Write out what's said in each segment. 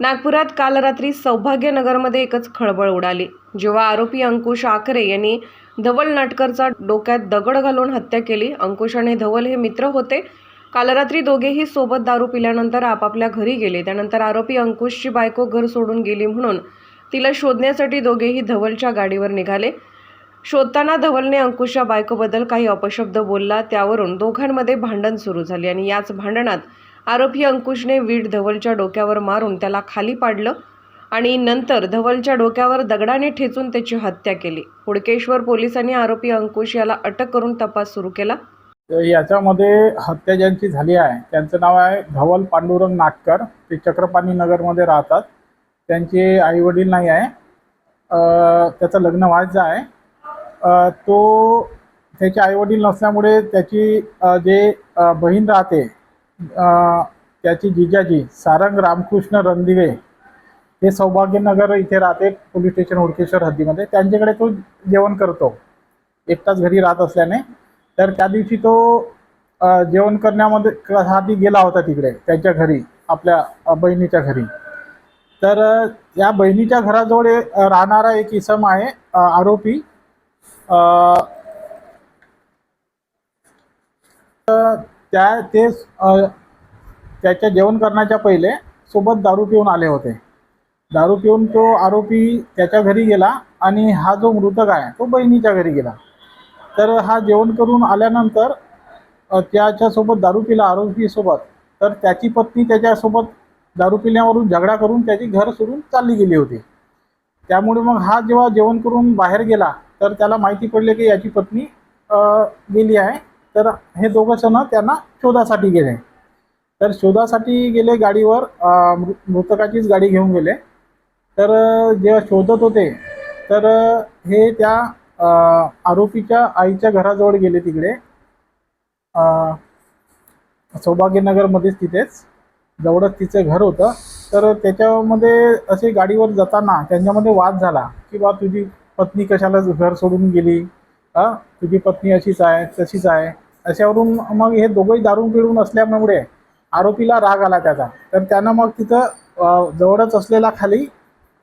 नागपुरात काल रात्री सौभाग्यनगरमध्ये एकच खळबळ उडाली. जेव्हा आरोपी अंकुश आकरे यांनी धवल नाटकरचा डोक्यात दगड घालून हत्या केली. अंकुश आणि धवल हे मित्र होते. काल रात्री दोघेही सोबत दारू पिल्यानंतर आपापल्या घरी गेले. त्यानंतर आरोपी अंकुशची बायको घर सोडून गेली म्हणून तिला शोधण्यासाठी दोघेही धवलच्या गाडीवर निघाले. शोधताना धवलने अंकुशच्या बायकोबद्दल काही अपशब्द बोलला. त्यावरून दोघांमध्ये भांडण सुरू झाले आणि याच भांडणात आरोपी अंकुशने वीट धवलच्या डोक्यावर मारून त्याला खाली पाडलं आणि नंतर धवलच्या डोक्यावर दगडाने ठेचून त्याची हत्या केली. हुडकेश्वर पोलिसांनी आरोपी अंकुश याला अटक करून तपास सुरू केला. तर याच्यामध्ये हत्या ज्यांची झाली आहे त्यांचं नाव आहे धवल पांडुरंग नागकर. ते चक्रपाणी नगरमध्ये राहतात. त्यांचे आईवडील नाही आहे. त्याचं लग्न व्हायचं आहे. तो त्याचे आईवडील नसल्यामुळे त्याची जे बहीण राहते त्याची जिजाजी सारंग रामकृष्ण रणदिवे हे सौभाग्यनगर इथे राहते पोलीस स्टेशन हुडकेश्वर हद्दीमध्ये. त्यांच्याकडे तो जेवण करतो. एकटाच घरी राहत असल्याने. तर त्या दिवशी तो जेवण करण्यामध्ये साठी गेला होता तिकडे त्यांच्या घरी आपल्या बहिणीच्या घरी. तर या बहिणीच्या घराजवळ राहणारा एक इसम आहे आरोपी. आ, तर त्या ते त्याच्या जेवण करण्याच्या पहिले सोबत दारू पिऊन आले होते. दारू पिऊन तो आरोपी त्याच्या घरी गेला आणि हा जो मृतक आहे तो बहिणीच्या घरी गेला. तर हा जेवण करून आल्यानंतर त्याच्यासोबत दारू पिला आरोपीसोबत तर त्याची पत्नी त्याच्यासोबत दारू पिल्यावरून झगडा करून त्याची घर सोडून चालली गेली होती. त्यामुळे मग हा जेव्हा जेवण करून बाहेर गेला तर त्याला माहिती पडले की याची पत्नी गेली आहे. तर हे दोघं जण त्यांना शोधासाठी गेले. तर शोधासाठी गेले गाडीवर मृ मृतकाचीच गाडी घेऊन गेले. तर जेव्हा शोधत होते तर हे त्या आरोपीच्या आईच्या घराजवळ गेले तिकडे. सौभाग्यनगरमध्येच तिथेच. जवळच तिचं घर होतं. तर त्याच्यामध्ये असे गाडीवर जाताना त्यांच्यामध्ये वाद झाला की बा तुझी पत्नी कशाला घर सोडून गेली? हा? तुझी पत्नी अशीच आहे तशीच आहे. अशावरून मग हे दोघंही दारून पिळून असल्यामुळे आरोपीला राग आला त्याचा. तर त्यानं मग तिथं जवळच असलेला खाली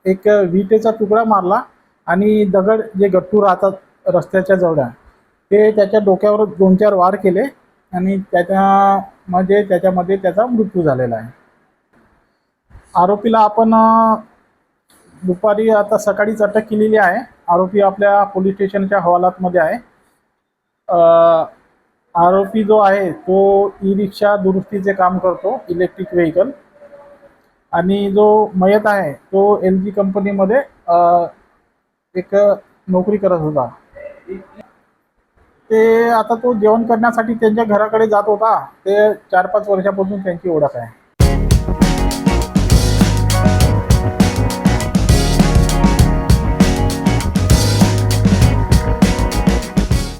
एक विटेचा तुकडा मारला आणि दगड जे गट्टू राहतात रस्त्याच्या जवळ ते त्याच्या डोक्यावर दोन चार वार केले आणि त्याच्यामध्ये त्याच्यामध्ये त्याचा मृत्यू झालेला आहे. आरोपीला आपण दुपारी आता सकाळीच अटक केलेली आहे. आरोपी आपल्या पोलीस स्टेशनच्या हवालातमध्ये आहे. आरोपी जो आहे तो ई रिक्षा दुरुस्तीचे काम करतो इलेक्ट्रिक व्हेकल आणि जो मयत आहे तो एल जी कंपनीमध्ये एक नोकरी करत होता. ते आता तो जेवण करण्यासाठी त्यांच्या घराकडे जात होता. ते चार पाच वर्षापासून त्यांची ओळख आहे.